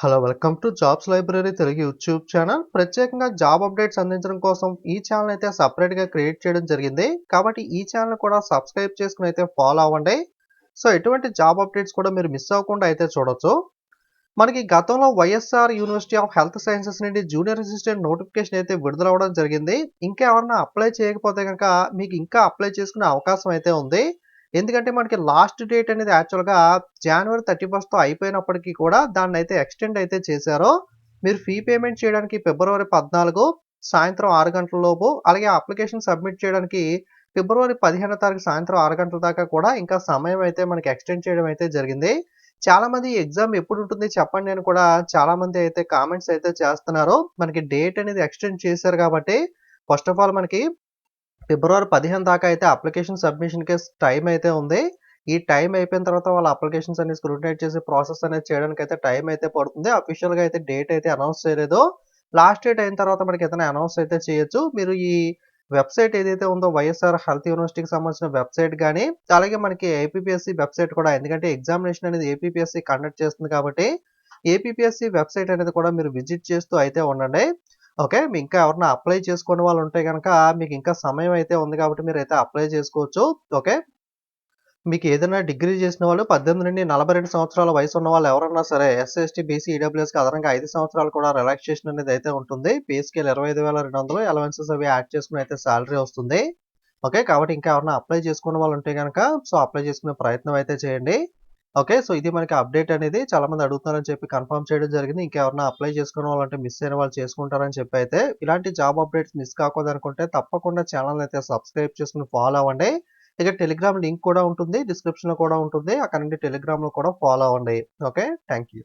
Hello welcome to jobs library Telugu YouTube channel ప్రత్యేకంగా job updates అందించడం కోసం ఈ ఛానల్ అయితే సపరేట్గా క్రియేట్ చేయడం జరిగింది. కాబట్టి ఈ ఛానల్ కూడా సబ్స్క్రైబ్ చేసుకుని అయితే ఫాలో అవ్వండి. సో ఎటువంటి జాబ్ అప్డేట్స్ కూడా మీరు మిస్ అవ్వకుండా అయితే చూడొచ్చు. మనకి గతంలో YSR university of health sciences నుండి జూనియర్ అసిస్టెంట్ నోటిఫికేషన్ అయితే విడుదలవ్వడం జరిగింది. ఇంకా ఎవరన్నా అప్లై చేయకపోతే కనుక మీకు ఇంకా అప్లై చేసుకునే అవకాశం అయితే ఉంది. ఎందుకంటే మనకి లాస్ట్ డేట్ అనేది యాక్చువల్గా జనవరి థర్టీ ఫస్ట్తో అయిపోయినప్పటికీ కూడా దాన్ని అయితే ఎక్స్టెండ్ అయితే చేశారో మీరు ఫీ పేమెంట్ చేయడానికి ఫిబ్రవరి పద్నాలుగు సాయంత్రం ఆరు గంటల లోపు అలాగే అప్లికేషన్ సబ్మిట్ చేయడానికి ఫిబ్రవరి పదిహేనో తారీఖు సాయంత్రం ఆరు గంటల దాకా కూడా ఇంకా సమయం అయితే మనకి ఎక్స్టెండ్ చేయడం అయితే జరిగింది. చాలామంది ఎగ్జామ్ ఎప్పుడు ఉంటుంది చెప్పండి అని కూడా చాలామంది అయితే కామెంట్స్ అయితే చేస్తున్నారు. మనకి డేట్ అనేది ఎక్స్టెండ్ చేశారు కాబట్టి ఫస్ట్ ఆఫ్ ఆల్ మనకి ఫిబ్రవరి పదిహేను దాకా అయితే అప్లికేషన్ సబ్మిషన్కి టైం అయితే ఉంది. ఈ టైం అయిపోయిన తర్వాత వాళ్ళ అప్లికేషన్స్ అనేది స్క్రూటైజ్ చేసి ప్రాసెస్ అనేది చేయడానికి అయితే టైం అయితే పడుతుంది. అఫీషియల్గా అయితే డేట్ అయితే అనౌన్స్ చేయలేదు. లాస్ట్ డేట్ అయిన తర్వాత మనకి ఏదైనా అనౌన్స్ అయితే చేయొచ్చు. మీరు ఈ వెబ్సైట్ ఏదైతే ఉందో వైఎస్ఆర్ హెల్త్ యూనివర్సిటీకి సంబంధించిన వెబ్సైట్ కానీ అలాగే మనకి ఏపీఎస్సి వెబ్సైట్ కూడా ఎందుకంటే ఎగ్జామినేషన్ అనేది ఏపీఎస్సి కండక్ట్ చేస్తుంది కాబట్టి ఏపీఎస్సి వెబ్సైట్ అనేది కూడా మీరు విజిట్ చేస్తూ అయితే ఉండండి. ఓకే. మీ ఇంకా ఎవరైనా అప్లై చేసుకునే వాళ్ళు ఉంటే కనుక మీకు ఇంకా సమయం అయితే ఉంది కాబట్టి మీరు అయితే అప్లై చేసుకోవచ్చు. ఓకే. మీకు ఏదైనా డిగ్రీ చేసిన వాళ్ళు పద్దెనిమిది నుండి నలభై రెండు సంవత్సరాల వయసు ఉన్న వాళ్ళు ఎవరన్నా సరే ఎస్సీ ఎస్టీ బీసీ ఈడబ్ల్యూఎస్కి అదనంగా ఐదు సంవత్సరాలు కూడా రిలాక్సేషన్ అనేది అయితే ఉంటుంది. పే స్కేల్ ఇరవై ఐదు వేల రెండు వందలు అలవెన్సెస్ అవి యాడ్ చేసుకుని అయితే శాలరీ వస్తుంది. ఓకే. కాబట్టి ఇంకా ఎవరైనా అప్లై చేసుకునే వాళ్ళు ఉంటే కనుక సో అప్లై చేసుకునే ప్రయత్నం అయితే చేయండి. ఓకే సో ఇది మనకి అప్డేట్ అనేది చాలా మంది అడుగుతున్నారని చెప్పి కన్ఫర్మ్ చేయడం జరిగింది. ఇంకెవరైనా అప్లై చేసుకునే వాళ్ళంటే మిస్ అయిన వాళ్ళు చేసుకుంటారని చెప్పి అయితే ఇలాంటి జాబ్ అప్డేట్స్ మిస్ కాకూడదు అనుకుంటే తప్పకుండా ఛానల్ అయితే సబ్స్క్రైబ్ చేసుకుని ఫాలో అవ్వండి. ఇక టెలిగ్రామ్ లింక్ కూడా ఉంటుంది డిస్క్రిప్షన్లో కూడా ఉంటుంది. అక్కడ నుండి టెలిగ్రామ్లో కూడా ఫాలో అవ్వండి. Okay thank you